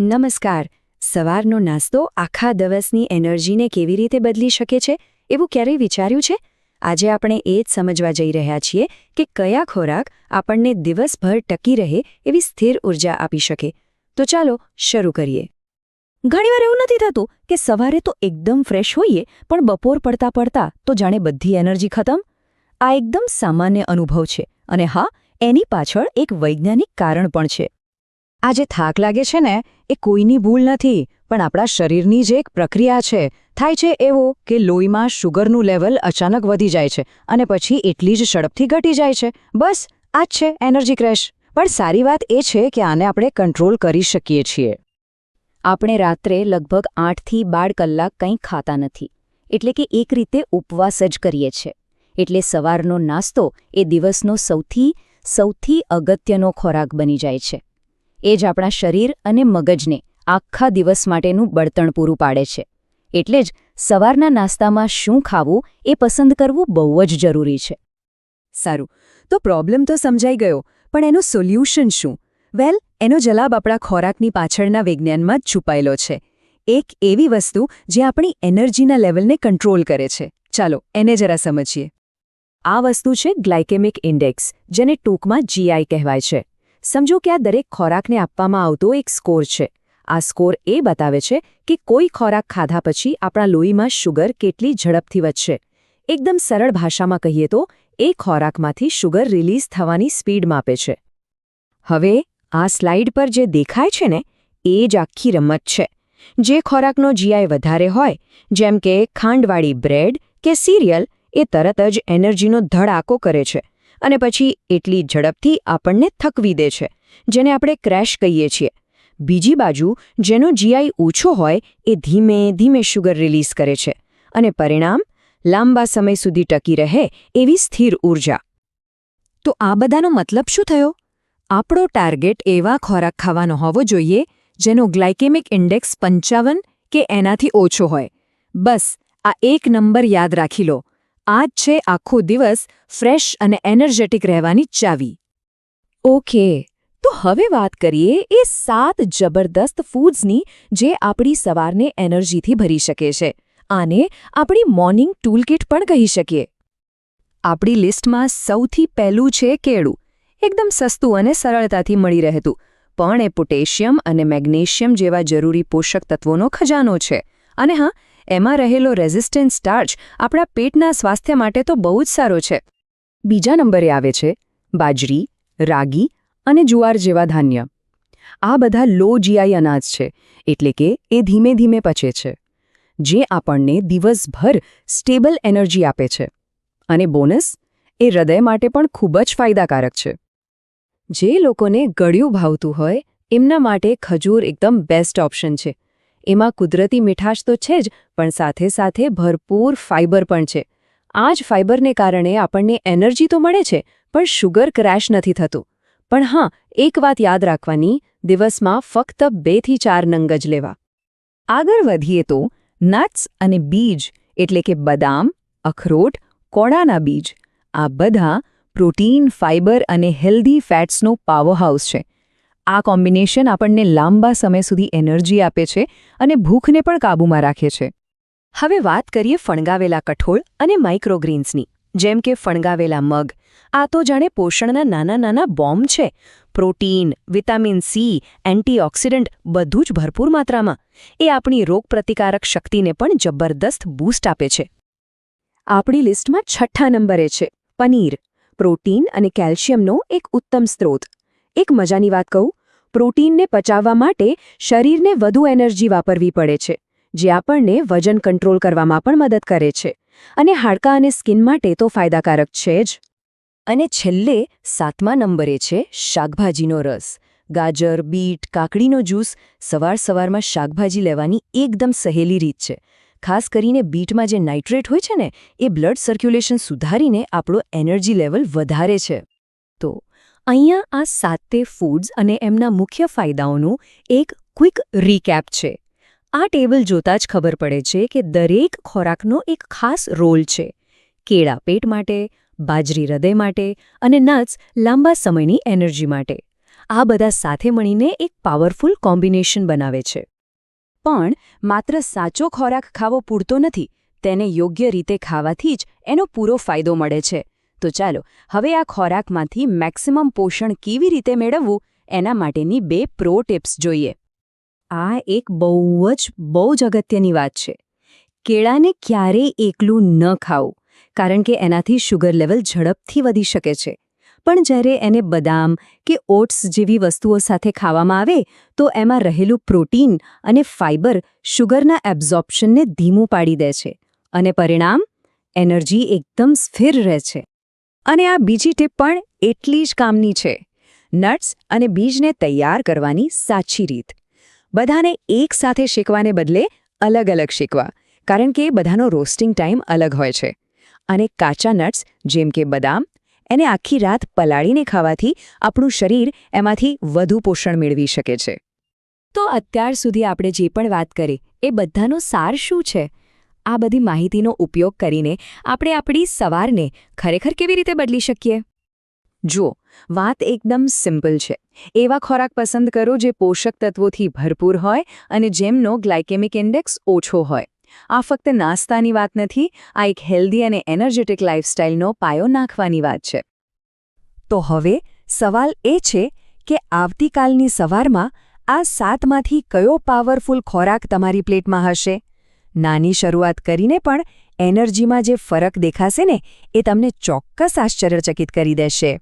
નમસ્કાર. સવારનો નાસ્તો આખા દિવસની એનર્જીને કેવી રીતે બદલી શકે છે એવું ક્યારેય વિચાર્યું છે? આજે આપણે એ જ સમજવા જઈ રહ્યા છીએ કે કયા ખોરાક આપણને દિવસભર ટકી રહે એવી સ્થિર ઊર્જા આપી શકે. તો ચાલો શરૂ કરીએ. ઘણીવાર એવું નથી થતું કે સવારે તો એકદમ ફ્રેશ હોઈએ, પણ બપોર પડતા પડતા તો જાણે બધી એનર્જી ખતમ? આ એકદમ સામાન્ય અનુભવ છે અને હા, એની પાછળ એક વૈજ્ઞાનિક કારણ પણ છે. આ જે થાક લાગે છે ને, એ કોઈની ભૂલ નથી, પણ આપણા શરીરની જે એક પ્રક્રિયા છે, થાય છે એવો કે લોહીમાં શુગરનું લેવલ અચાનક વધી જાય છે અને પછી એટલી જ ઝડપથી ઘટી જાય છે. બસ, આ જ છે એનર્જી ક્રેશ. પણ સારી વાત એ છે કે આને આપણે કંટ્રોલ કરી શકીએ છીએ. આપણે રાત્રે લગભગ આઠથી બાર કલાક કંઈ ખાતા નથી. એટલે કે એક રીતે ઉપવાસ જ કરીએ છીએ. એટલે સવારનો નાસ્તો એ દિવસનો સૌથી સૌથી અગત્યનો ખોરાક બની જાય છે. એ જ આપણા શરીર અને મગજને આખા દિવસ માટેનું બળતણ પૂરું પાડે છે. એટલે જ સવારના નાસ્તામાં શું ખાવું એ પસંદ કરવું બહુ જ જરૂરી છે. સારું. તો પ્રોબ્લેમ તો સમજાઈ ગયો, પણ એનું સોલ્યુશન શું? વેલ, એનો જવાબ આપણા ખોરાકની પાછળના વિજ્ઞાનમાં જ છુપાયેલો છે. એક એવી વસ્તુ જે આપણી એનર્જીના લેવલને કંટ્રોલ કરે છે. ચાલો, એને જરા સમજીએ. આ વસ્તુ છે ગ્લાયકેમિક ઇન્ડેક્સ, જેને ટૂંકમાં જીઆઈ કહેવાય છે. સમજો કે આ દરેક ખોરાકને આપવામાં આવતો એક સ્કોર છે. આ સ્કોર એ બતાવે છે કે કોઈ ખોરાક ખાધા પછી આપણા લોહીમાં શુગર કેટલી ઝડપથી વધશે. એકદમ સરળ ભાષામાં કહીએ તો, એ ખોરાકમાંથી શુગર રિલીઝ થવાની સ્પીડ માપે છે. હવે, આ સ્લાઇડ પર જે દેખાય છે ને, એ જ આખી રમત છે. જે ખોરાકનો જીઆઈ વધારે હોય, જેમ કે ખાંડવાળી બ્રેડ કે સિરિયલ, એ તરત જ એનર્જીનો ધડાકો કરે છે. અને પછી એટલી ઝડપથી આપણને થકવી દે છે, જેને આપણે ક્રેશ કહીએ છીએ. બીજી બાજુ, જેનો જીઆઈ ઓછો હોય, એ ધીમે ધીમે શુગર રિલીઝ કરે છે અને પરિણામ, લાંબા સમય સુધી ટકી રહે એવી સ્થિર ઊર્જા તો આ બધાનો મતલબ શું થયો? આપણો ટાર્ગેટ એવા ખોરાક ખાવાનો હોવો જોઈએ, જેનો ગ્લાયકેમિક ઇન્ડેક્સ પંચાવન કે એનાથી ઓછો હોય. બસ, આ એક નંબર યાદ રાખી લો. આ જ છે આખો દિવસ ફ્રેશ અને એનર્જેટિક રહેવાની ચાવી. ઓકે, તો હવે વાત કરીએ એ સાત જબરદસ્ત ફૂડ્સની જે આપણી સવારને એનર્જીથી ભરી શકે છે. આને આપણી મોર્નિંગ ટૂલકિટ પણ કહી શકીએ. આપણી લિસ્ટમાં સૌથી પહેલું છે કેળું. એકદમ સસ્તું અને સરળતાથી મળી રહેતું, પણ એ પોટેશિયમ અને મેગ્નેશિયમ જેવા જરૂરી પોષક તત્વોનો ખજાનો છે. અને હા એમાં રહેલો રેઝિસ્ટન્ટ સ્ટાર્ચ આપણા પેટના સ્વાસ્થ્ય માટે તો બહુ જ સારો છે. બીજા નંબરે આવે છે બાજરી, રાગી અને જુવાર જેવા ધાન્ય. આ બધા લો જીઆઈ અનાજ છે, એટલે કે એ ધીમે ધીમે પચે છે, જે આપણને દિવસભર સ્ટેબલ એનર્જી આપે છે. અને બોનસ એ હૃદય માટે પણ ખૂબ જ ફાયદાકારક છે. જે લોકોને ગળ્યું ભાવતું હોય, એમના માટે ખજૂર એકદમ બેસ્ટ ઓપ્શન છે. એમાં કુદરતી મીઠાશ તો છે જ, પણ સાથે સાથે ભરપૂર ફાઇબર પણ છે. આ જ ફાઇબરને કારણે આપણને એનર્જી તો મળે છે, પણ શુગર ક્રેશ નથી થતું. પણ હા, એક વાત યાદ રાખવાની, દિવસમાં ફક્ત બેથી ચાર નંગ જ લેવા. આગળ વધીએ તો નટ્સ અને બીજ એટલે કે બદામ, અખરોટ, કોળાના બીજ આ બધા પ્રોટીન ફાઇબર અને હેલ્ધી ફેટ્સનો પાવરહાઉસ છે. આ કોમ્બિનેશન આપણને લાંબા સમય સુધી એનર્જી આપે છે અને ભૂખને પણ કાબૂમાં રાખે છે. હવે વાત કરીએ ફણગાવેલા કઠોળ અને માઇક્રોગ્રીન્સની. જેમ કે ફણગાવેલા મગ, આ તો જાણે પોષણના નાના નાના બોમ્બ છે. પ્રોટીન, વિટામિન સી, એન્ટીઓક્સિડન્ટ બધું જ ભરપૂર માત્રામાં. એ આપણી રોગપ્રતિકારક શક્તિને પણ જબરદસ્ત બૂસ્ટ આપે છે. આપણી લિસ્ટમાં છઠ્ઠા નંબરે છે, પનીર. પ્રોટીન અને કેલ્શિયમનો એક ઉત્તમ સ્ત્રોત. એક મજાની વાત કહું પ્રોટીનને પચાવવા માટે શરીરને વધુ એનર્જી વાપરવી પડે છે, જે આપણને વજન કંટ્રોલ કરવામાં પણ મદદ કરે છે. અને હાડકાં અને સ્કિન માટે તો ફાયદાકારક છે જ. અને છેલ્લે, સાતમા નંબરે છે શાકભાજીનો રસ. ગાજર, બીટ, કાકડીનો જ્યુસ સવાર સવારમાં શાકભાજી લેવાની એકદમ સહેલી રીત છે. ખાસ કરીને બીટમાં જે નાઇટ્રેટ હોય છે ને, એ બ્લડ સર્ક્યુલેશન સુધારીને આપણો એનર્જી લેવલ વધારે છે. તો અહીંયા આ સાતે ફૂડ્સ અને એમના મુખ્ય ફાયદાઓનું એક ક્વિક રીકેપ છે. આ ટેબલ જોતાં જ ખબર પડે છે કે દરેક ખોરાકનો એક ખાસ રોલ છે. કેળા પેટ માટે, બાજરી હૃદય માટે અને નટ્સ લાંબા સમયની એનર્જી માટે. આ બધા સાથે મળીને એક પાવરફુલ કોમ્બિનેશન બનાવે છે. પણ માત્ર સાચો ખોરાક ખાવો પૂરતો નથી, તેને યોગ્ય રીતે ખાવાથી જ એનો પૂરો ફાયદો મળે છે. તો ચાલો, હવે આ ખોરાકમાંથી મેક્સિમમ પોષણ કેવી રીતે મેળવવું, એના માટેની બે પ્રો ટિપ્સ જોઈએ. આ એક બહુ જ બહુ જ અગત્યની વાત છે. કેળાને ક્યારેય એકલું ન ખાવું, કારણ કે એનાથી શુગર લેવલ ઝડપથી વધી શકે છે. પણ જ્યારે એને બદામ કે ઓટ્સ જેવી વસ્તુઓ સાથે ખાવામાં આવે, તો એમાં રહેલું પ્રોટીન અને ફાઇબર શુગરના એબ્ઝોર્પ્શનને ધીમું પાડી દે છે. અને પરિણામ, એનર્જી એકદમ સ્થિર રહે છે. અને આ બીજી ટીપ પણ એટલી જ કામની છે. નટ્સ અને બીજને તૈયાર કરવાની સાચી રીત. બધાને એક સાથે શેકવાને બદલે અલગ અલગ શેકવા, કારણ કે બધાનો રોસ્ટિંગ ટાઈમ અલગ હોય છે. અને કાચા નટ્સ, જેમ કે બદામ, એને આખી રાત પલાળીને ખાવાથી આપણું શરીર એમાંથી વધુ પોષણ મેળવી શકે છે. તો અત્યાર સુધી આપણે જે પણ વાત કરી, એ બધાનો સાર શું છે? આ બધી માહિતીનો ઉપયોગ કરીને આપણે આપણી સવારને ખરેખર કેવી રીતે બદલી શકીએ? જુઓ, વાત એકદમ સિમ્પલ છે. એવા ખોરાક પસંદ કરો જે પોષક તત્વોથી ભરપૂર હોય અને જેમનો ગ્લાયકેમિક ઇન્ડેક્સ ઓછો હોય. આ ફક્ત નાસ્તાની વાત નથી, આ એક હેલ્ધી અને એનર્જેટિક લાઇફસ્ટાઇલનો પાયો નાખવાની વાત છે. તો હવે સવાલ એ છે કે આવતીકાલની સવારમાં આ સાતમાંથી કયો પાવરફુલ ખોરાક તમારી પ્લેટમાં હશે? નાની શરૂઆત કરીને પણ એનર્જીમાં જે ફરક દેખાશે ને, એ તમને ચોક્કસ આશ્ચર્યચકિત કરી દેશે.